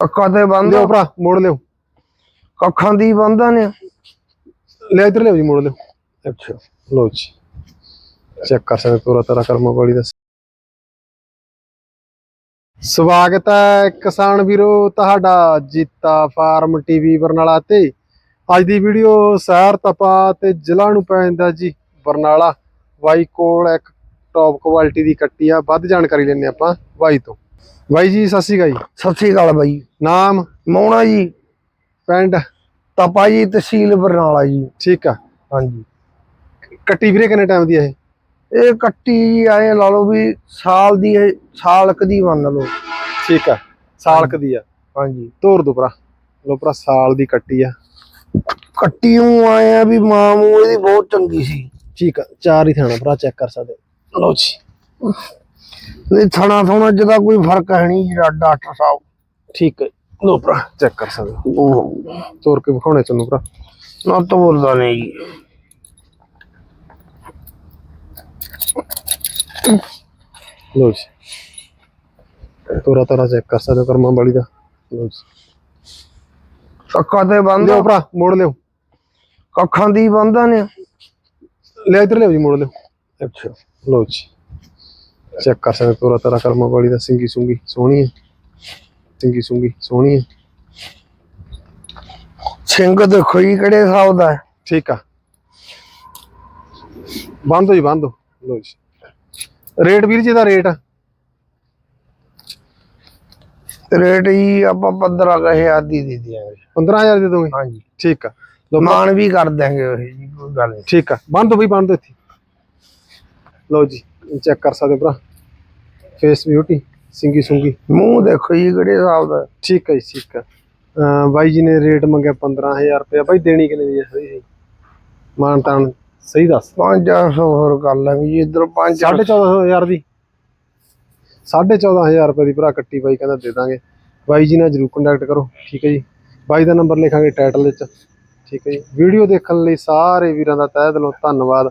ਅੱਖਾਂ ਤੇ ਬੰਦ ਲਿਓ ਭਰਾ ਮੋੜ ਲਿਓ। ਅੱਖਾਂ ਦੀ ਬੰਦਾਂ ਨੇ ਲੈ ਇੱਧਰ ਲਿਓ ਜੀ ਮੋੜ ਲਿਓ। ਅੱਛਾ ਲਓ ਜੀ। ਚੈੱਕ ਕਰ ਸਕਦੇ ਪੂਰਾ ਤਰ੍ਹਾਂ ਕਰਮਾ ਵਾਲੀ ਦਾ। ਸਵਾਗਤ ਹੈ ਕਿਸਾਨ ਵੀਰੋ ਤੁਹਾਡਾ ਜੀਤਾ ਫਾਰਮ ਟੀਵੀ ਬਰਨਾਲਾ ਤੇ। ਅੱਜ ਦੀ ਵੀਡੀਓ ਸਹਿਰ ਤਪਾ ਤੇ ਜ਼ਿਲ੍ਹਾ ਨੂੰ ਪੈ ਜਾਂਦਾ ਜੀ ਬਰਨਾਲਾ। ਬਾਈ ਕੋਲ ਇੱਕ ਟੌਪ ਕੁਆਲਿਟੀ ਦੀ ਕੱਟੀ ਆ ਵੱਧ ਜਾਣਕਾਰੀ ਲੈਣੇ ਆਪਾਂ ਬਾਈ ਤੋਂ। ਬਾਈ ਜੀ ਸਤਿ ਸ਼੍ਰੀ ਅਕਾਲ ਜੀ। ਸਤਿ ਸ੍ਰੀ ਅਕਾਲ ਬਾਈ। ਨਾਮ? ਮੌਣਾ ਜੀ। ਪਿੰਡ? ਤਪਾ ਜੀ ਤਹਿਸੀਲ ਬਰਨਾਲਾ ਜੀ। ਠੀਕ ਆ। ਹਾਂਜੀ। ਕੱਟੀ ਵੀਰੇ ਕਿੰਨੇ ਟਾਈਮ ਦੀ ਆ ਇਹ? ਇਹ ਕੱਟੀ ਆਏ ਲਾ ਲਓ ਵੀ ਸਾਲ ਦੀ ਇਹ ਸਾਲ ਕੁ ਦੀ ਮੰਨ ਲਓ। ਠੀਕ ਆ। ਸਾਲ ਕੁ ਦੀ ਆ। ਹਾਂਜੀ। ਤੋਰ ਦੋ ਭਰਾ। ਲੋ ਭਰਾ ਸਾਲ ਦੀ ਕੱਟੀ ਆ। ਕੱਟੀ ਨੂੰ ਆਏ ਆ ਵੀ ਮਾਂ ਮੂੰਹ ਇਹਦੀ ਬਹੁਤ ਚੰਗੀ ਸੀ। ਠੀਕ ਆ। ਚਾਰ ਹੀ ਥਾਣਾ ਭਰਾ ਚੈੱਕ ਕਰ ਸਕਦੇ। ਲਓ ਜੀ। ਇਹ ਥਣਾ ਥੋਣਾ ਜਿਹਦਾ ਕੋਈ ਫ਼ਰਕ ਹੈ ਨਹੀਂ ਡਾਕਟਰ ਸਾਹਿਬ ਠੀਕ ਹੈ ਲੋ ਭਰਾ ਚੈੱਕ ਕਰ ਸਕਦੇ ਹੋ। ਉਹ। ਤੋਰ ਕੇ ਵਿਖਾਉਣੇ ਤੁਹਾਨੂੰ ਭਰਾ। ਨਾ ਤੋਰਦਾ ਨਹੀਂ ਜੀ। ਲੋ ਜੀ। ਤੋਰਾ ਤੋਰਾ ਚੈੱਕ ਕਰ ਸਕਦੇ ਹੋ ਕਰਮਾਂ ਵਾਲੀ ਦਾ। ਲੋ ਜੀ। ਅੱਖਾਂ ਤੇ ਬੰਦ ਲਿਓ ਭਰਾ ਮੋੜ ਲਿਓ। ਅੱਖਾਂ ਦੀ ਬੰਦਾਂ ਨੇ ਲੈ ਇੱਧਰ ਲਿਓ ਜੀ ਮੋੜ ਲਿਓ। ਅੱਛਾ। ਲੋ ਜੀ। ਚੈੱਕ ਕਰ ਸਕਦੇ ਤੋਰਾ ਤੋਰਾ ਕਰਮਾਂ ਵਾਲੀ ਦਾ ਸਿੰਗੀ ਸੁੰਗੀ ਸੋਹਣੀ ਹੈ। ਸਿੰਗੀ ਸੁੰਗੀ ਸੋਹਣੀ ਹੈ। ਸਿੰਘ ਦੇਖੋ ਜੀ ਕਿਹੜੇ ਹਿਸਾਬ ਦਾ ਹੈ। ਠੀਕ ਆ। ਬੰਦ ਜੀ ਬੰਦ ਲੋ ਜੀ। ਰੇਟ ਵੀਰ ਜੀ ਦਾ ਰੇਟ। ਰੇਟ ਜੀ ਆਪਾਂ 15000 ਦੀ ਦੇ ਦਿਆਂਗੇ। 15000 ਦੇ ਦੋਗੇ? ਹਾਂਜੀ। ਠੀਕ ਆ। ਲੋ ਮਾਨ ਵੀ ਕਰ ਦਾਂਗੇ ਉਹ ਜੀ ਕੋਈ ਗੱਲ ਨਹੀਂ। ਠੀਕ ਆ। ਬੰਦ ਬਈ ਬੰਦ ਇੱਥੇ। ਲਓ ਜੀ। ਚੈੱਕ ਕਰ ਸਕਦੇ ਹੋ ਭਰਾ। ਫੇਸ ਬਿਊਟੀ ਸਿੰਗੀ ਸੁੰਗੀ। ਮੂੰਹ ਦੇਖੋ ਜੀ ਕਿਹੜੇ ਹਿਸਾਬ ਦਾ। ਹੈ। ਠੀਕ ਹੈ ਜੀ ਠੀਕ ਅਹ ਬਾਈ ਜੀ ਨੇ ਰੇਟ ਮੰਗਿਆ 15000 ਰੁਪਏ ਬਾਈ ਦੇਣੀ ਕਿੰਨੇ ਦੀ ਹੈ? ਸਹੀ ਸਹੀ। ਮਾਨ ਤਾਨ ਸਹੀ ਦੱਸ। 500 ਹੋਰ ਕਰ ਲਾਂਗੇ ਜੀ ਇਧਰ 5 14500 ਦੀ। 14500 ਰੁਪਏ ਦੀ ਭਰਾ ਕੱਟੀ ਬਾਈ ਕਹਿੰਦਾ ਦੇ ਦਾਂਗੇ। ਬਾਈ ਜੀ ਨਾਲ ਜਰੂਰ ਕੰਟੈਕਟ ਕਰੋ। ਠੀਕ ਹੈ ਜੀ। ਬਾਈ ਦਾ ਨੰਬਰ ਲਿਖਾਂਗੇ ਟਾਈਟਲ ਵਿੱਚ। ਠੀਕ ਹੈ ਜੀ। ਵੀਡੀਓ ਦੇਖਣ ਲਈ ਸਾਰੇ ਵੀਰਾਂ ਦਾ ਤਹਿ ਦਿਲੋਂ ਧੰਨਵਾਦ।